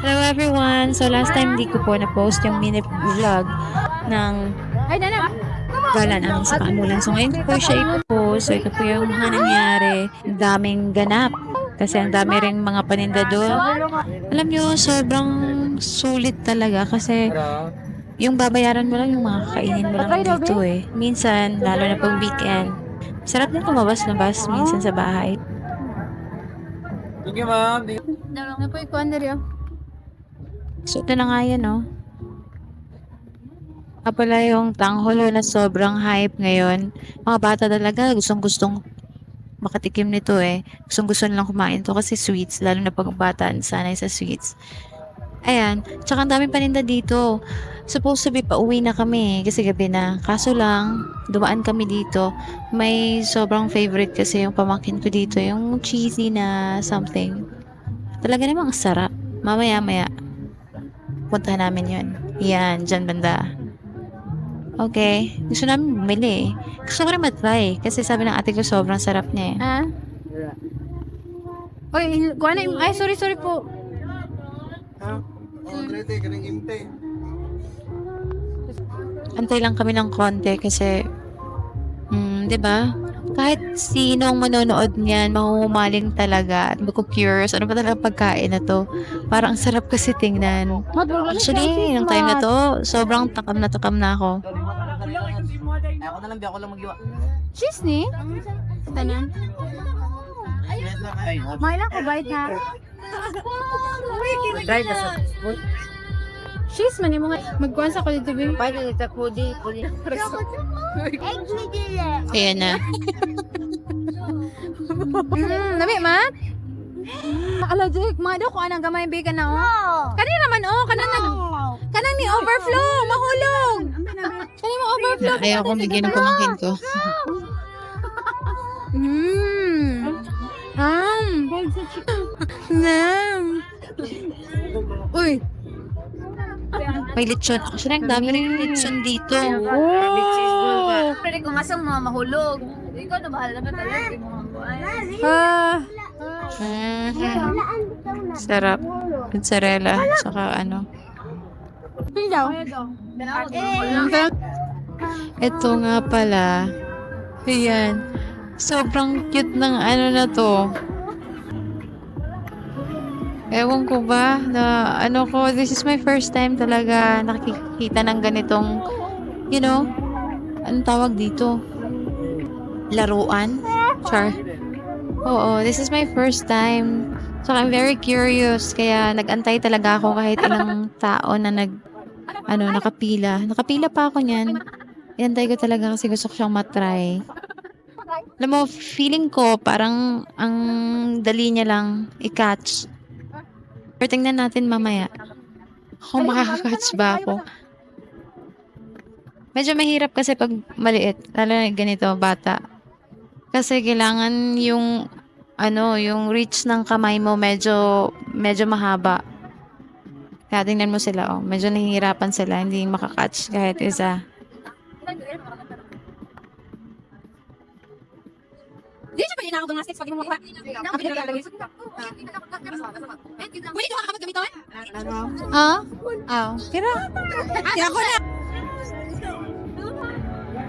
Hello everyone! So last time di ko po na-post yung mini vlog ng gala namin sa Kaamulan. So ngayon ko po siya ipopost. So ito po yung mga nangyari. Ang daming ganap. Kasi ang dami rin mga paninda doon. Alam nyo, sobrang sulit talaga kasi yung babayaran mo lang yung mga kakainin mo lang dito eh. Minsan, lalo na pag weekend, sarap din kumabas-labas minsan sa bahay. Thank you, ma'am. Ano po ikuan na rin? So, ito na nga yan, no? Ah, pala yung tangholo na sobrang hype ngayon. Mga bata talaga, gustong-gustong makatikim nito eh. Gustong-gusto nilang kumain to kasi sweets, lalo na pag bata, sanay sa sweets. Ayan, tsaka ang daming paninda dito. Supposed to be pauwi na kami kasi gabi na. Kaso lang, dumaan kami dito. May sobrang favorite kasi yung pamangkin ko dito, yung cheesy na something. Talaga namang sarap. Mamaya-maya, puntahan namin yun. Yan, dyan banda. Okay. Gusto namin bumili. Gusto ko rin matry. Kasi sabi ng ate ko sobrang sarap niya eh. Ah? Oy, kuha na. Ay, sorry, sorry po. Oh, Trete, kaning imte. Antay lang kami ng konti kasi, hmm, di ba? Kahit sino ang manonood niyan, mahuhumaling talaga at curious ano ba talaga pagkain na to. Parang ang sarap kasi tingnan. Actually, nung time na to, sobrang takam na takam na ako. Ako na lang, di ako lang magiwa. Cheese ni? Tanan. Ay, Mailan ko bait ha? Drive na sa Cheese man yung mga magkuhan sa ko dito, babe. Pwede nita kudi, kudi. Ayan na. Mm, nabi, mat? Ala, Jake, mga daw kung anong gamay bigan na, oh. Kanina naman, oh. Kanang nag... Kanang ni overflow, mahulog. Kanina mo overflow. Ayaw ko bigyan ng pamangkin ko. Mmm. Um. Nam. Uy. May lechon. Actually, ang dami rin lechon dito. Oh. Pwede ko nga sa mga mahulog. Ikaw na bahala na talaga yung mga buhay. Ah. Mhm. Sarap. Mozzarella. Saka ano. Hello. Ito nga pala. Ayan. Sobrang cute ng ano na to. Ewan ko ba na ano ko, this is my first time talaga nakikita ng ganitong, you know, anong tawag dito? Laruan? Char. Oo, this is my first time. So I'm very curious, kaya nagantay talaga ako kahit ilang tao na nag, ano, nakapila. Nakapila pa ako niyan. Inantay ko talaga kasi gusto ko siyang matry. Alam mo, feeling ko parang ang dali niya lang i-catch. Pero tingnan natin mamaya. Kung makaka-catch ba ako. Medyo mahirap kasi pag maliit. Lalo na ganito, bata. Kasi kailangan yung ano, yung reach ng kamay mo medyo medyo mahaba. Kaya tingnan mo sila, oh. Medyo nahihirapan sila. Hindi makakatch kahit isa. Pwede na ako ng six pag mo makuha. Ang pinaglalagay. Pwede makakapag gamiton? Ah? Ah. Kira. Kira ko na.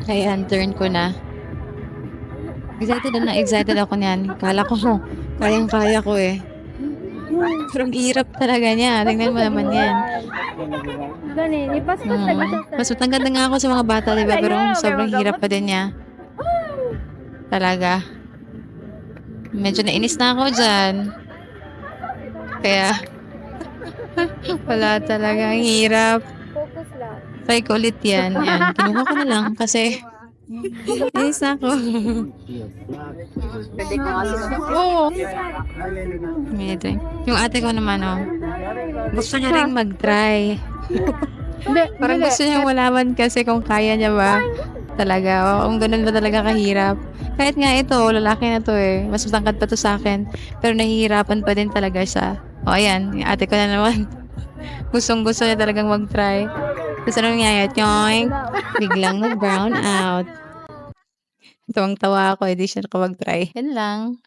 Kaya turn ko na. Excited na excited ako niyan. Kala ko, kayang-kaya ko eh. Pero ang hirap talaga niya. Tingnan mo naman yan. Gani, ipas Hmm. Mas matangkad na nga ako sa mga bata, di ba? Pero sobrang hirap pa din niya. Talaga. Medyo nainis na ako dyan. Kaya, wala talaga. Ang hirap. Focus lang. Try ko ulit yan. Yan. Kinuha ko na lang kasi nainis na ako. Oo. Medyo. Yung ate ko naman, oh. Gusto niya rin mag-try. Parang gusto niya malaman kasi kung kaya niya ba talaga. Kung ganun ba talaga kahirap. Kahit nga ito, lalaki na to eh. Mas matangkad pa to sa akin. Pero nahihirapan pa din talaga siya. O ayan, ate ko na naman. Gustong gusto niya talagang mag-try. Tapos anong nangyayat? Yoink! Biglang nag-brown out. Tawang tawa ako, eh, di siya nakapag-try. Yan lang.